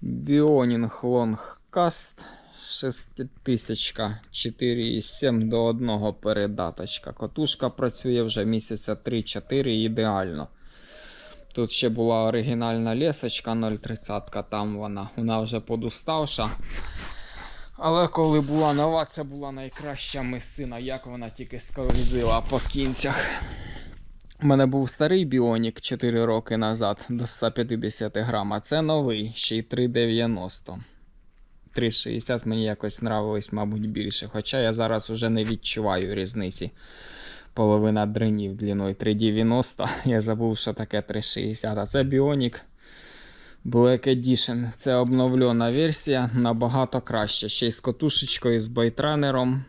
Біонінг Лонгкаст 6000 4,7 до 1 передаточка. Котушка працює вже місяця 3-4 ідеально. Тут ще була оригінальна лесочка 0,30, там вона, вона вже подуставша. Але коли була нова, це була найкраща месина, як вона тільки скользила по кінцях. У мене був старий біонік 4 роки назад до 150 грам, а це новий, ще й 3,90. 3,60 мені якось нравились, мабуть, більше. Хоча я зараз уже не відчуваю різниці. Половина дренів длиною 3,90. Я забув, що таке 3,60. А це біонік Black Edition. Це обновлена версія, набагато краще. Ще й з котушечкою, з байтренером.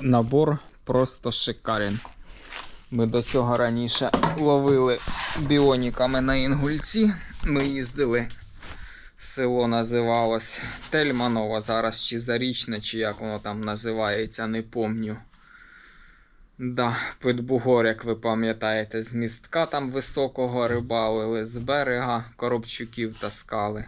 Набор просто шикарен. Ми до цього раніше ловили біоніками на інгульці. Ми їздили. Село називалось Тельманово, зараз чи Зарічне, чи як воно там називається, не помню. Да, Питбугор, як ви пам'ятаєте, з містка там високого рибалили, з берега коробчуків таскали.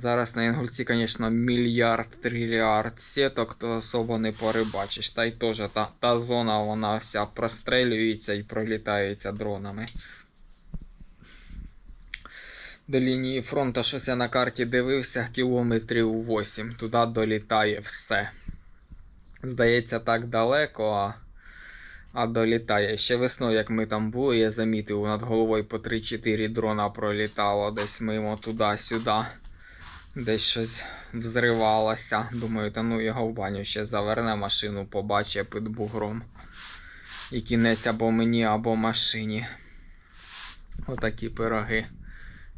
Зараз на Інгульці, звісно, мільярд, трильярд сіток, то особо не порибачиш. Та й теж та, та зона вона вся прострелюється і пролітається дронами. До лінії фронту щось я на карті дивився, кілометрів 8. Туди долітає все. Здається, так далеко, а, а долітає. Ще весною, як ми там були, я замітив, над головою по 3-4 дрона пролітало десь мимо туди-сюди. Десь щось взривалося. Думаю, та ну його в баню ще заверне машину, побачить під бугром. І кінець або мені, або машині. Отакі пироги.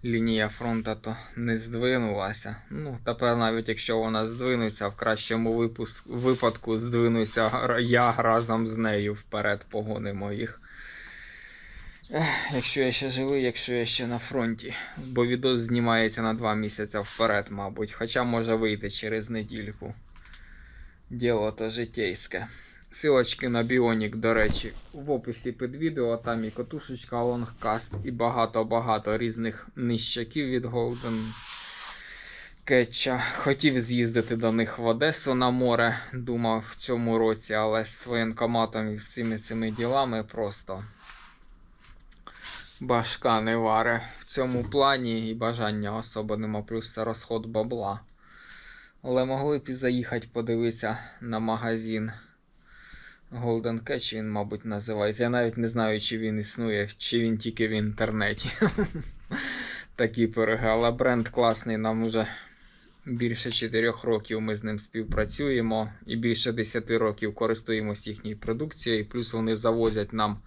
Лінія фронту то не здвинулася. Ну, тепер навіть якщо вона здвинеться, в кращому випуск, випадку здвинуся я разом з нею вперед погонимо їх. Якщо я ще живий, якщо я ще на фронті. Бо відос знімається на 2 місяці вперед, мабуть. Хоча може вийти через недільку. Діло то житейське. Силочки на Біонік, до речі, в описі під відео, там і котушечка лонгкаст, і багато-багато різних нищаків від Golden Кетча. Хотів з'їздити до них в Одесу на море, думав в цьому році, але з воєнкоматом і всіми цими ділами просто башка не варе в цьому плані і бажання особо нема, плюс це розход бабла. Але могли б і заїхати подивитися на магазин. Golden Catch він, мабуть, називається. Я навіть не знаю, чи він існує, чи він тільки в інтернеті. Такі пироги. Але бренд класний, нам уже більше 4 років ми з ним співпрацюємо і більше 10 років користуємося їхньою продукцією. Плюс вони завозять нам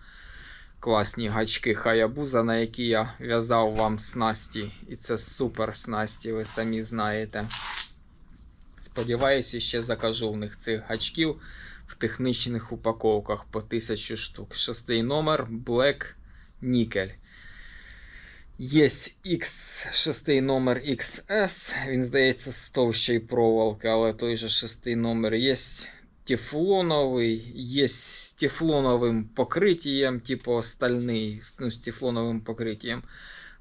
класні гачки Хаябуза, на які я в'язав вам снасті. І це супер снасті, ви самі знаєте. Сподіваюся, ще закажу в них цих гачків в технічних упаковках по 1000 штук. Шостий номер Black Nickel. Є X6 номер XS. Він здається з товщої проволоки, але той же шостий номер є тефлоновий, є з тефлоновим покриттям, типу стальний, ну, з тефлоновим покриттям.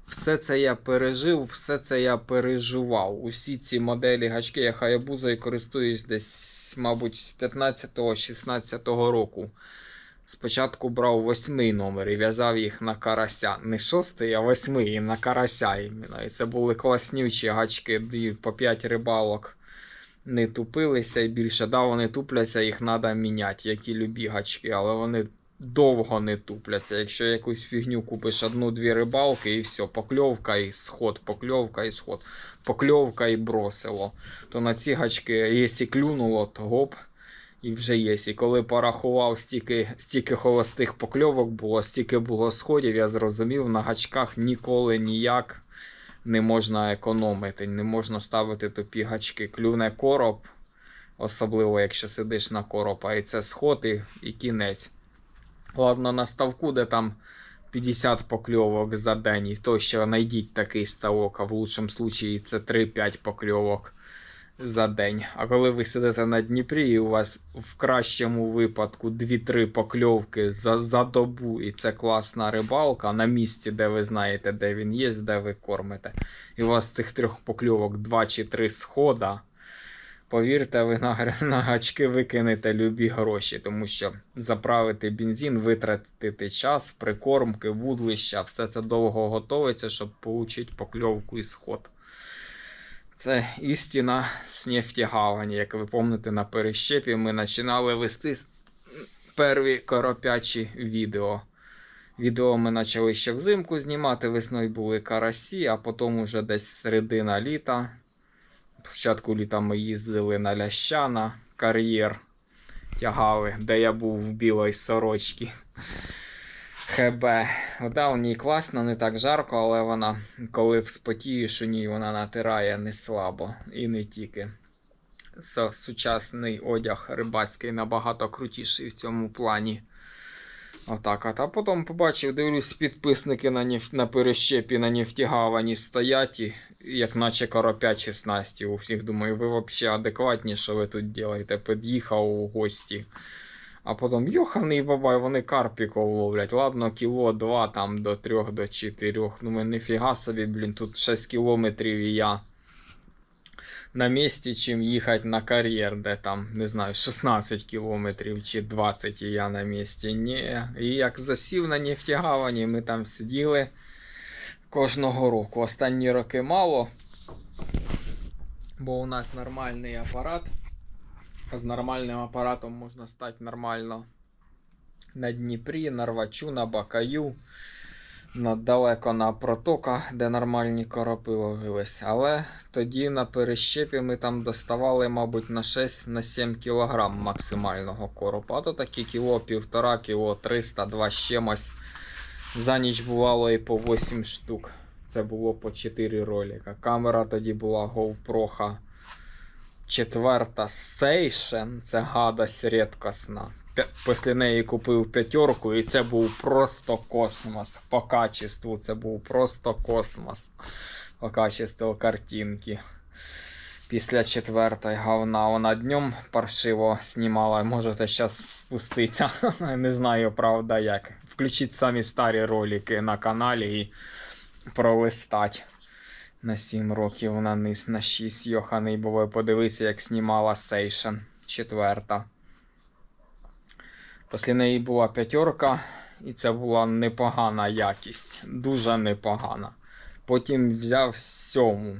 Все це я пережив, все це я переживав. Усі ці моделі гачки я Хаябузою користуюсь десь, мабуть, з 15-16 року. Спочатку брав восьмий номер і в'язав їх на карася. Не шостий, а восьмий і на карася. іменно. І це були класнючі гачки, по 5 рибалок не тупилися і більше. Да, вони тупляться, їх треба міняти, які любі гачки, але вони довго не тупляться. Якщо якусь фігню купиш одну-дві рибалки і все, покльовка і сход, покльовка і сход, покльовка і бросило, то на ці гачки, якщо клюнуло, то гоп. І вже є. І коли порахував, стільки, стільки холостих покльовок було, стільки було сходів, я зрозумів, на гачках ніколи ніяк не можна економити, не можна ставити тупі гачки. Клюне короб, особливо якщо сидиш на короб, а і це сход і, і кінець. Ладно, на ставку, де там 50 покльовок за день, і то ще знайдіть такий ставок, а в лучшому случаї це 3-5 покльовок за день. А коли ви сидите на Дніпрі, і у вас в кращому випадку 2-3 покльовки за, за добу, і це класна рибалка на місці, де ви знаєте, де він є, де ви кормите. І у вас з цих трьох покльовок 2 чи 3 схода. Повірте, ви на, на гачки викинете любі гроші, тому що заправити бензин, витратити час, прикормки, вудлища, все це довго готується, щоб отримати покльовку і сход. Це істина з нефтегавані. Як ви пам'ятаєте, на перещепі ми починали вести перві коропячі відео. Відео ми почали ще взимку знімати, весною були карасі, а потім уже десь середина літа. Спочатку літа ми їздили на Лящана, кар'єр тягали, де я був в білій сорочці. ХБ. Вода у ній класна, не так жарко, але вона, коли вспотієш у ній, вона натирає не слабо. І не тільки. Сучасний одяг рибацький набагато крутіший в цьому плані. Отак, от. а потім побачив, дивлюсь, підписники на, неф... на перещепі на нефтігавані стоять, і, як наче коропячі снасті. У всіх думаю, ви взагалі адекватні, що ви тут робите? Під'їхав у гості. А потім йоханий бабай, вони карпіков ловлять. Ладно, кіло, два там до трьох, до чотирьох. Думаю, ніфіга собі, блін, тут 6 кілометрів і я на місці, чим їхати на кар'єр, де там, не знаю, 16 кілометрів чи 20 і я на місці. Ні. І як засів на нефтягавані, ми там сиділи кожного року. Останні роки мало, бо у нас нормальний апарат. З нормальним апаратом можна стати нормально на Дніпрі, на Рвачу, на Бакаю, на, далеко на протока, де нормальні коропи ловились. Але тоді на перещепі ми там доставали, мабуть, на 6-7 кг максимального коропа. А то такі кіло, півтора, кіло 300, 2 з чимось. За ніч бувало і по 8 штук. Це було по 4 ролика. Камера тоді була GoPro. Четверта Сейшен, це гадость рідкісна. Пя- Після неї купив п'ятерку, і це був просто космос. По качеству це був просто космос. По качеству картинки. Після четвертої говна вона днем паршиво знімала. Можете зараз спуститися. Не знаю, правда, як. Включіть самі старі ролики на каналі і пролистать. На 7 років на низ на 6 йоханий буває. Подивися, як знімала Сейшен четверта. Після неї була п'ятерка, і це була непогана якість. Дуже непогана. Потім взяв сьому.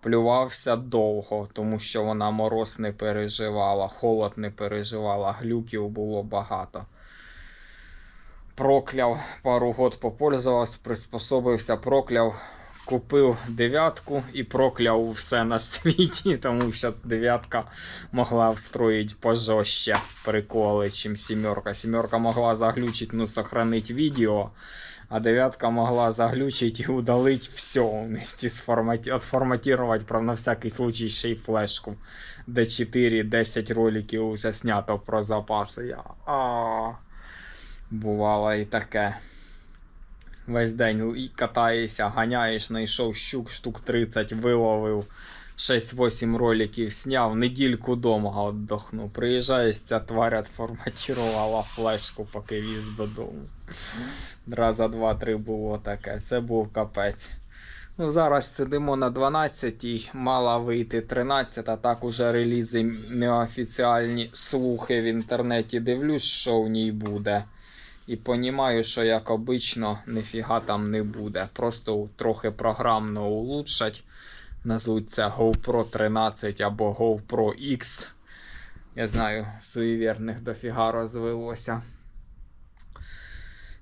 Плювався довго, тому що вона мороз не переживала, холод не переживала, глюків було багато. Прокляв, пару год попользувався, приспособився, прокляв, купив дев'ятку і прокляв все на світі, тому що дев'ятка могла встроїти пожорстче приколи, чим сімерка. Сімерка могла заглючити, ну, сохранити відео, а дев'ятка могла заглючити і удалити все вместе з форматі... отформатувати про на всякий случай ще й флешку, де 4-10 роликів вже знято про запаси. А... Бувало і таке. Весь день катаєшся, ганяєш, знайшов щук, штук 30, виловив. 6-8 роликів сняв, недільку дома віддохну. Приїжджаєш, ця тварь отформатувала флешку, поки віз додому. Раза два-три було таке. Це був капець. Ну, зараз сидимо на 12 і мала вийти 13, а так уже релізи неофіціальні слухи в інтернеті дивлюсь, що в ній буде. І понімаю, що як обично, ніфіга там не буде. Просто трохи програмно улучшать. Назвуть це GoPro 13 або GoPro X. Я знаю, суєвірних дофіга розвелося.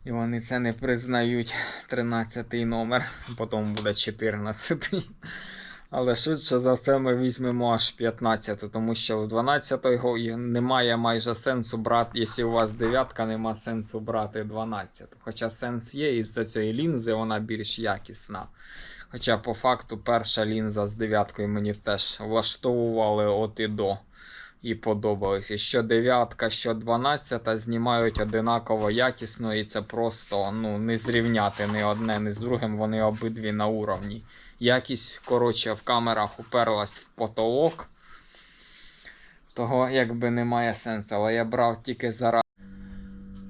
І вони це не признають 13 номер, потім буде 14. Але швидше за все ми візьмемо аж 15, тому що в 12 го немає майже сенсу брати, якщо у вас дев'ятка, нема сенсу брати 12. Хоча сенс є, і з цієї лінзи вона більш якісна. Хоча по факту перша лінза з дев'яткою мені теж влаштовували от і до. І подобались. Що дев'ятка, що 12 знімають одинаково якісно, і це просто ну, не зрівняти ні одне, ні з другим. Вони обидві на уровні. Якість, коротше, в камерах уперлась в потолок. Того якби немає сенсу, але я брав тільки зараз.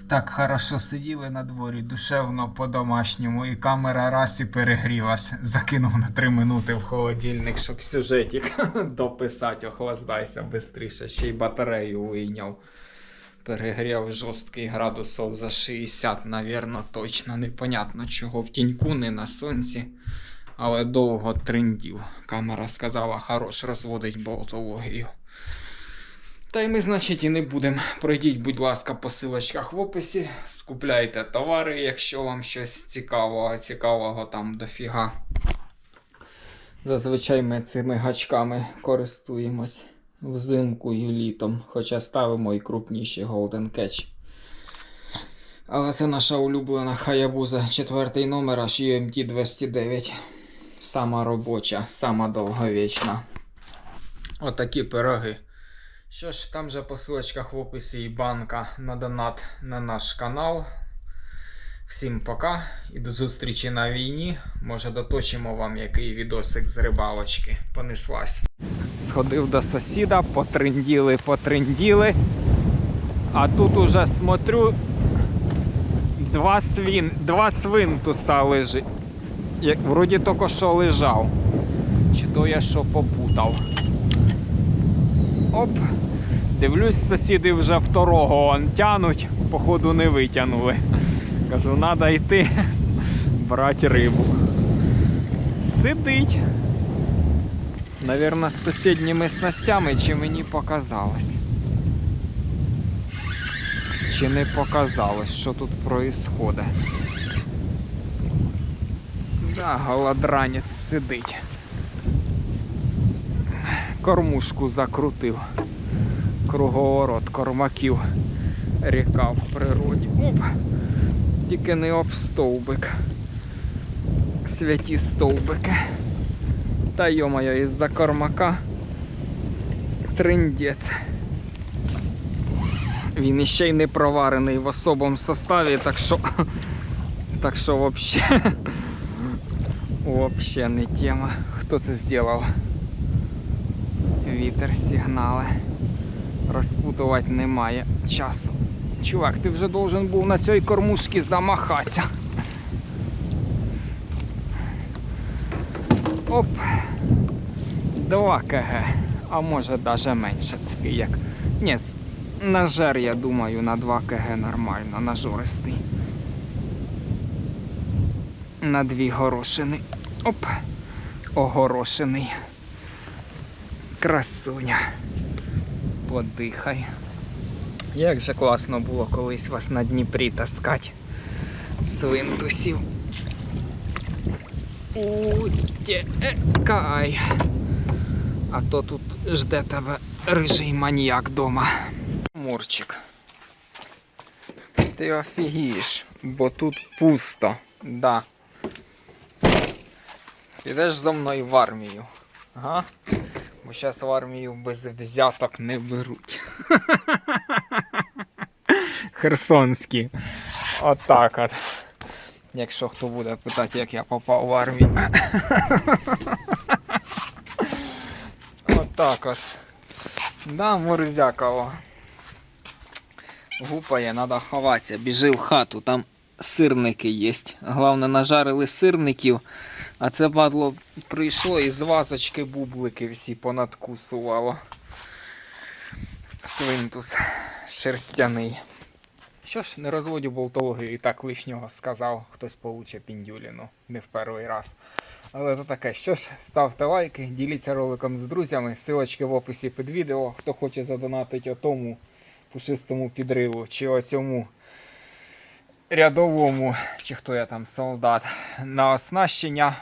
Так хорошо сиділи на дворі, душевно по-домашньому, і камера раз і перегрілась. Закинув на 3 минути в холодильник, щоб сюжетик дописати, охлаждайся швидше. Ще й батарею вийняв. Перегрів жорсткий градусов за 60, навірно, точно. Непонятно чого. В тіньку, не на сонці. Але довго трендів. Камера сказала, хорош розводить болтологію. Та й ми, значить, і не будемо. Пройдіть, будь ласка, по силочках в описі. Скупляйте товари, якщо вам щось цікавого, цікавого там дофіга. Зазвичай ми цими гачками користуємось взимку і літом, хоча ставимо і крупніші Golden Catch. Але це наша улюблена Hayabusa, четвертий номер аж UMT 209. Сама робоча, сама довговічна. Отакі пироги. Що ж, там же по ссылочках в описі і банка на донат на наш канал. Всім пока і до зустрічі на війні. Може доточимо вам який відосик з рибалочки. Понеслась. Сходив до сусіда, потренділи, потренділи. А тут уже смотрю, два, свін, два свинтуса лежить. Як, вроді тільки що лежав. Чи то я що попутав. Оп. Дивлюсь, сусіди вже второго он тянуть, походу не витягнули. Кажу, треба йти брати рибу. Сидить. Навірно, з сусідніми снастями, чи мені показалось. Чи не показалось, що тут происходить. Да, голодранець сидить. Кормушку закрутив. Круговорот кормаків. Ріка в природі. Оп! Тільки не об стовбик. Святі стовбики. Та йомайо, із-за кормака триндець. Він іще й не проварений в особому составі, так що так що вообще вообще не тема. Хто це зробив? Вітер сигнали. Розпутувати немає часу. Чувак, ти вже должен був на цій кормушці замахатися. Оп. 2 кг. А може навіть менше такий як. Ні, з- на жер, я думаю, на 2 кг нормально, нажористий. На дві горошини. Оп. Огорошений. Красуня. Подихай. Як же класно було колись вас на Дніпрі таскати з свинтусів. Утекай. А то тут жде тебе рижий маніяк дома. Мурчик. Ти офігієш, бо тут пусто. Да. Підеш зо мною в армію. Ага. Бо зараз в армію без взяток не беруть. Херсонські. Отак от. Якщо хто буде питати, як я попав в армію. Отак от. Да, Мурзякова. Гупає, треба ховатися. Біжи в хату, там сирники є. Головне, нажарили сирників, а це падло прийшло і з вазочки бублики всі понадкусувало. Свинтус шерстяний. Що ж, не розводю болтологію і так лишнього сказав, хтось получе піндюліну не в перший раз. Але то таке, що ж, ставте лайки, діліться роликом з друзями, силочки в описі під відео. Хто хоче задонатити отому пушистому підриву, чи оцьому рядовому, чи хто я там солдат, на оснащення.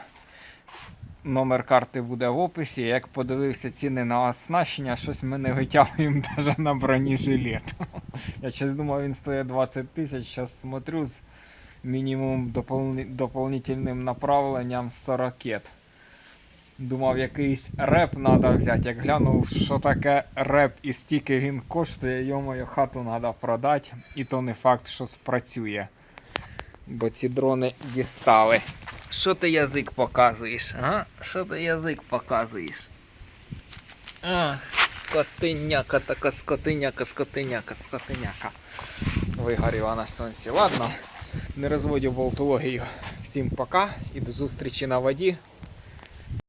Номер карти буде в описі. Як подивився ціни на оснащення, щось ми не витягуємо навіть на бронежилет. Я щось думав, він стоїть 20 тисяч, зараз смотрю з мінімум дополни... дополнительним направленням 40. Думав, якийсь реп треба взяти. Як глянув, що таке реп і стільки він коштує, йомою хату треба продати. І то не факт, що спрацює. Бо ці дрони дістали. Що ти язик показуєш? А? Що ти язик показуєш? Ах, Скотиняка, така скотиняка, скотиняка, скотиняка. Вигоріла на сонці. Ладно, не розводю болтологію. Всім пока і до зустрічі на воді.